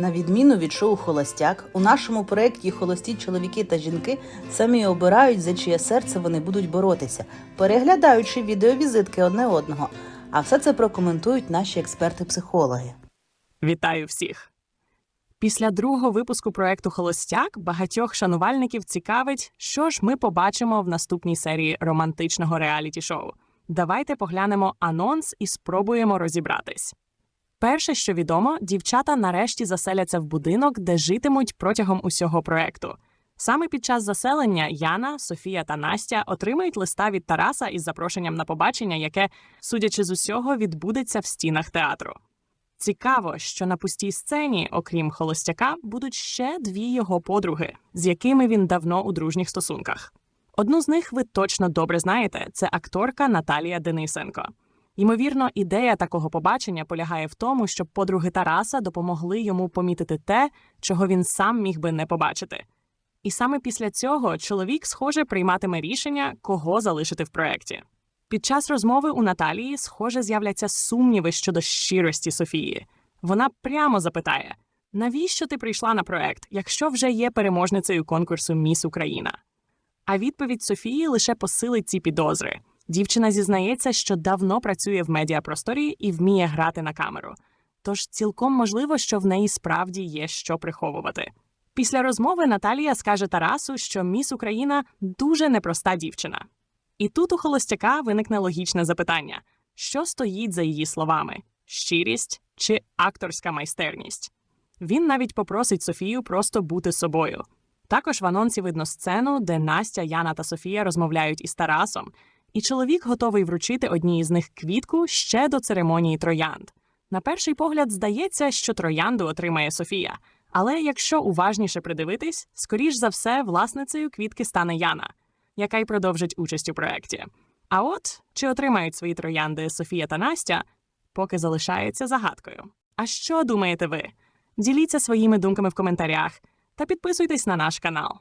На відміну від шоу Холостяк, у нашому проєкті холості чоловіки та жінки самі обирають, за чиє серце вони будуть боротися, переглядаючи відеовізитки одне одного. А все це прокоментують наші експерти-психологи. Вітаю всіх! Після другого випуску проекту Холостяк багатьох шанувальників цікавить, що ж ми побачимо в наступній серії романтичного реаліті-шоу. Давайте поглянемо анонс і спробуємо розібратись. Перше, що відомо, дівчата нарешті заселяться в будинок, де житимуть протягом усього проекту. Саме під час заселення Яна, Софія та Настя отримають листа від Тараса із запрошенням на побачення, яке, судячи з усього, відбудеться в стінах театру. Цікаво, що на пустій сцені, окрім холостяка, будуть ще дві його подруги, з якими він давно у дружніх стосунках. Одну з них ви точно добре знаєте це акторка Наталія Денисенко. Ймовірно, ідея такого побачення полягає в тому, щоб подруги Тараса допомогли йому помітити те, чого він сам міг би не побачити. І саме після цього чоловік, схоже, прийматиме рішення, кого залишити в проєкті. Під час розмови у Наталії, схоже, з'являться сумніви щодо щирості Софії. Вона прямо запитає: навіщо ти прийшла на проект, якщо вже є переможницею конкурсу Міс Україна? А відповідь Софії лише посилить ці підозри. Дівчина зізнається, що давно працює в медіапросторі і вміє грати на камеру. Тож цілком можливо, що в неї справді є що приховувати. Після розмови Наталія скаже Тарасу, що міс Україна дуже непроста дівчина. І тут у холостяка виникне логічне запитання: що стоїть за її словами: щирість чи акторська майстерність? Він навіть попросить Софію просто бути собою. Також в анонсі видно сцену, де Настя, Яна та Софія розмовляють із Тарасом, і чоловік готовий вручити одній із них квітку ще до церемонії троянд. На перший погляд здається, що троянду отримає Софія, але якщо уважніше придивитись, скоріш за все, власницею квітки стане Яна, яка й продовжить участь у проєкті. А от чи отримають свої троянди Софія та Настя, поки залишається загадкою. А що думаєте ви? Діліться своїми думками в коментарях та підписуйтесь на наш канал.